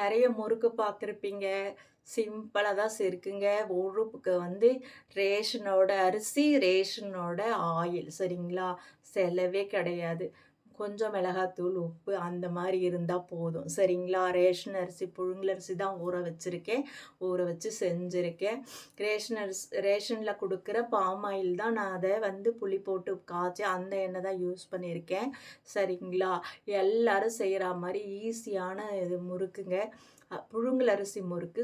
நிறைய முறுக்கு பார்த்துருப்பீங்க. சிம்பிளாக தான் இருக்குங்க. உழுப்புக்கு வந்து ரேஷனோட அரிசி, ரேஷனோட ஆயில் சரிங்களா? செலவே கிடையாது. கொஞ்சம் மிளகாத்தூள், உப்பு அந்த மாதிரி இருந்தால் போதும். சரிங்களா? ரேஷன் அரிசி, புழுங்கலரிசி தான் ஊற வச்சுருக்கேன் ஊற வச்சு செஞ்சுருக்கேன் ரேஷன் அரிசி ரேஷனில் கொடுக்குற பாம் ஆயில் தான் நான் அதை வந்து புளி போட்டு காய்ச்சி அந்த எண்ணெய் தான் யூஸ் பண்ணியிருக்கேன். சரிங்களா? எல்லோரும் செய்கிற மாதிரி ஈஸியான இது முறுக்குங்க. புழுங்கலரிசி புழுங்கல் அரிசி முறுக்கு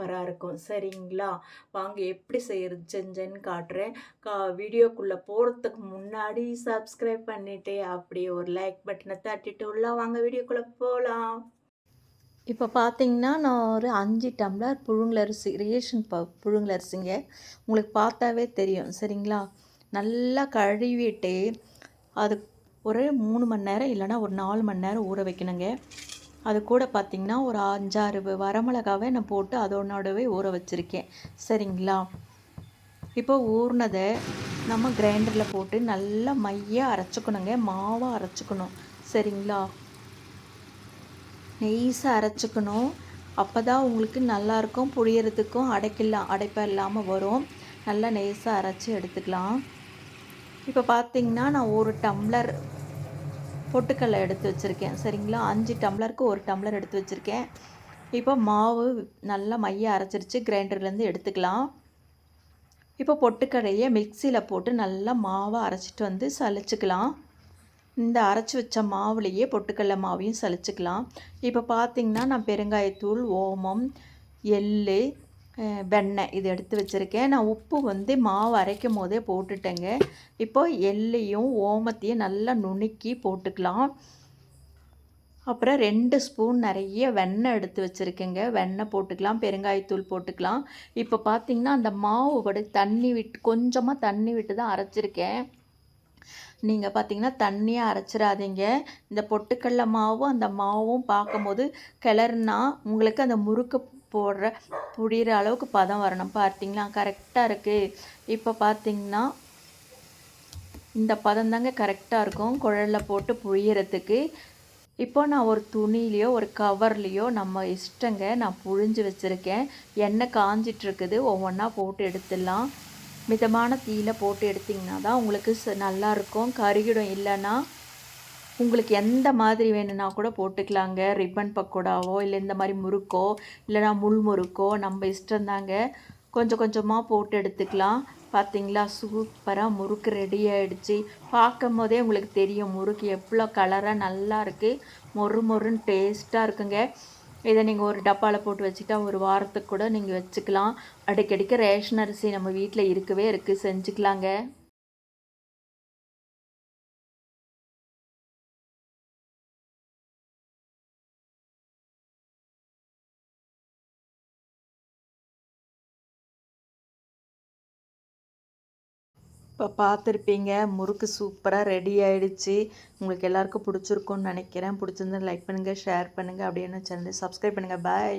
சூப்பராக இருக்கும். சரிங்களா? வாங்க எப்படி செய்யறது செஞ்சேன்னு காட்டுறேன். கா வீடியோக்குள்ளே போகிறதுக்கு முன்னாடி சப்ஸ்கிரைப் பண்ணிவிட்டு அப்படியே ஒரு லைக் பட்டனை தட்டிட்டு உள்ள வாங்க வீடியோக்குள்ளே போகலாம் இப்போ பார்த்தீங்கன்னா, நான் ஒரு அஞ்சு டம்ளர் புழுங்கலரிசி ரேஷன் ப புழுங்கலரிசிங்க. உங்களுக்கு பார்த்தாவே தெரியும். சரிங்களா? நல்லா கழுவிட்டு, அது ஒரு மூணு மணி நேரம் இல்லைன்னா ஒரு நாலு மணி நேரம் ஊற வைக்கணுங்க. அது கூட பார்த்திங்கன்னா ஒரு அஞ்சாறு வரமிளகாவை நான் போட்டு அதனோடவே ஊற வச்சிருக்கேன். சரிங்களா? இப்போ ஊறினதை நம்ம கிரைண்டரில் போட்டு நல்லா மையாக அரைச்சிக்கணுங்க மாவாக அரைச்சிக்கணும் சரிங்களா? நெய்ஸை அரைச்சிக்கணும் அப்போ தான் உங்களுக்கு நல்லாயிருக்கும். புழியறதுக்கும் அடைக்கலாம் அடைப்பா இல்லாமல் வரும். நல்லா நெய்ஸாக அரைச்சி எடுத்துக்கலாம். இப்போ பார்த்திங்கன்னா நான் ஒரு டம்ளர் பொட்டுக்கடலை எடுத்து வச்சுருக்கேன் சரிங்களா? அஞ்சு டம்ளருக்கு ஒரு டம்ளர் எடுத்து வச்சுருக்கேன் இப்போ மாவு நல்லா மைய அரைச்சிருச்சு. கிரைண்டர்லேருந்து எடுத்துக்கலாம். இப்போ பொட்டுக்கடையை மிக்சியில் போட்டு நல்லா மாவை அரைச்சிட்டு வந்து சலிச்சுக்கலாம். இந்த அரைச்சி வச்ச மாவுலேயே பொட்டுக்கடல மாவையும் சலிச்சுக்கலாம். இப்போ பார்த்திங்கன்னா நான் பெருங்காயத்தூள், ஓமம், எள்ளு, வெண்ணெய் இது எடுத்து வச்சுருக்கேன் நான் உப்பு வந்து மாவு அரைக்கும்போதே போட்டுட்டேங்க. இப்போ எள்ளையும், ஓமத்தையும் நல்லா நுணுக்கி போட்டுக்கலாம். அப்புறம் ரெண்டு ஸ்பூன் நிறைய வெண்ணெய் எடுத்து வச்சுருக்கேங்க வெண்ணெய் போட்டுக்கலாம். பெருங்காயத்தூள் போட்டுக்கலாம். இப்போ பார்த்தீங்கன்னா, அந்த மாவு கூட தண்ணி விட்டு கொஞ்சமாக தண்ணி விட்டு தான் அரைச்சிருக்கேன். நீங்கள் பார்த்தீங்கன்னா, தண்ணியை அரைச்சிடாதீங்க இந்த பொட்டுக்கடல மாவும், அந்த மாவும் பார்க்கும்போது கிளறுனா, உங்களுக்கு அந்த முறுக்கு போடுற புடிகிற அளவுக்கு பதம் வரணும். பார்த்தீங்களா? கரெக்டாக இருக்குது இப்போ பார்த்தீங்கன்னா இந்த பதம் தாங்க கரெக்டாக இருக்கும். குழல்ல போட்டு புழியறதுக்கு. இப்போ நான் ஒரு துணிலேயோ ஒரு கவர்லேயோ நம்ம இஷ்டங்க. நான் புழிஞ்சு வச்சுருக்கேன் எண்ணெய் காஞ்சிட்டுருக்குது. ஒவ்வொன்றா போட்டு எடுத்துடலாம். மிதமான தீயில் போட்டு எடுத்திங்கன்னா தான் உங்களுக்கு ச நல்லாயிருக்கும். கருகிடும். இல்லைன்னா உங்களுக்கு எந்த மாதிரி வேணும்னா கூட போட்டுக்கலாங்க. ரிப்பன் பக்கோடாவோ, இல்லை இந்த மாதிரி முறுக்கோ, இல்லைனா முள் முறுக்கோ நம்ம இஷ்டம் தாங்க. கொஞ்சம் கொஞ்சமாக போட்டு எடுத்துக்கலாம். பார்த்தீங்களா? சூப்பராக முறுக்கு ரெடி ஆயிடுச்சு. பார்க்கும்போதே உங்களுக்கு தெரியும். முறுக்கு எவ்வளோ கலராக நல்லா இருக்குது மொறு மொறுன்னு டேஸ்ட்டாக இருக்குங்க. இதை நீங்கள் ஒரு டப்பாவில் போட்டு வச்சுக்கிட்டா ஒரு வாரத்துக்கு கூட நீங்கள் வச்சுக்கலாம். அடிக்கடிக்கு ரேஷன் அரிசி நம்ம வீட்டில் இருக்கவே இருக்குது செஞ்சுக்கலாங்க. இப்போ பார்த்துருப்பீங்க. முறுக்கு சூப்பராக ரெடி ஆகிடுச்சு உங்களுக்கு எல்லாருக்கும் பிடிச்சிருக்கும்னு நினைக்கிறேன் பிடிச்சிருந்தா லைக் பண்ணுங்கள் ஷேர் பண்ணுங்க. அப்படின்னு என்ன சப்ஸ்கிரைப் பண்ணுங்கள் பாய்.